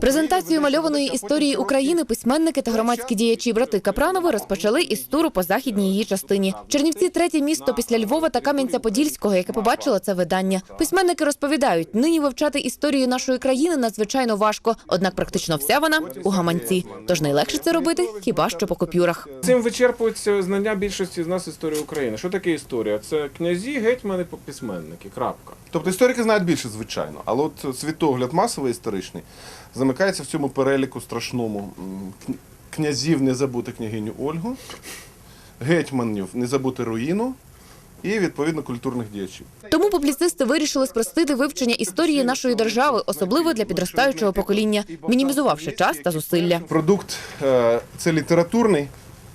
Презентацію мальованої історії України письменники та громадські діячі брати Капранови розпочали із туру по західній її частині. Чернівці третє місто після Львова та Кам'янця-Подільського, яке побачило це видання. Письменники розповідають, нині вивчати історію нашої країни надзвичайно важко, однак практично вся вона у гаманці. Тож найлегше це робити хіба що по купюрах. Цим вичерпується знання більшості з нас історії України. Що таке історія? Це князі, гетьмани, письменники. Крапка. Тобто історики знають більше, звичайно, але от світогляд масовий історичний замикається в цьому переліку страшному князів не забути княгиню Ольгу, гетьманів не забути руїну і відповідно культурних діячів. Тому публіцисти вирішили спростити вивчення історії нашої держави, особливо для підростаючого покоління, мінімізувавши час та зусилля. Продукт е, це літературний,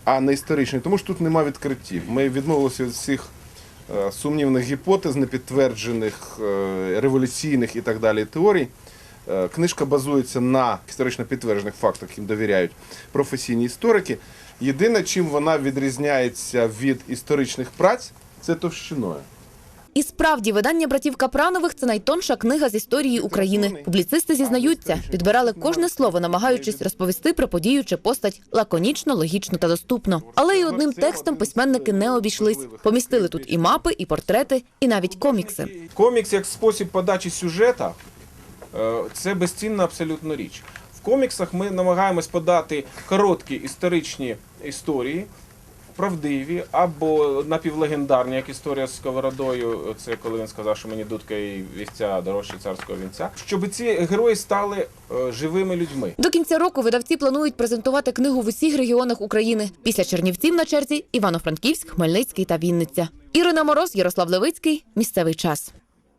а не історичний, тому що тут нема відкриттів. Ми відмовилися від всіх е, сумнівних гіпотез, непідтверджених, е, революційних і так далі теорій. Е, Книжка базується на історично підтверджених фактах, яким довіряють професійні історики. Єдине, чим вона відрізняється від історичних праць, це товщиною. І справді видання братів Капранових це найтонша книга з історії України. Публіцисти зізнаються, підбирали кожне слово, намагаючись розповісти про подію чи постать лаконічно, логічно та доступно. Але й одним текстом письменники не обійшлись. Помістили тут і мапи, і портрети, і навіть комікси. Комікс як спосіб подачі сюжета це безцінна абсолютно річ. В коміксах ми намагаємось подати короткі історичні історії. Правдиві або напівлегендарні, як історія з сковородою. Це коли він сказав, що мені дудка і вівця дорожче царського вінця. Щоб ці герої стали е, живими людьми. До кінця року видавці планують презентувати книгу в усіх регіонах України. Після Чернівців на черзі Івано-Франківськ, Хмельницький та Вінниця. Ірина Мороз, Ярослав Левицький. Місцевий час.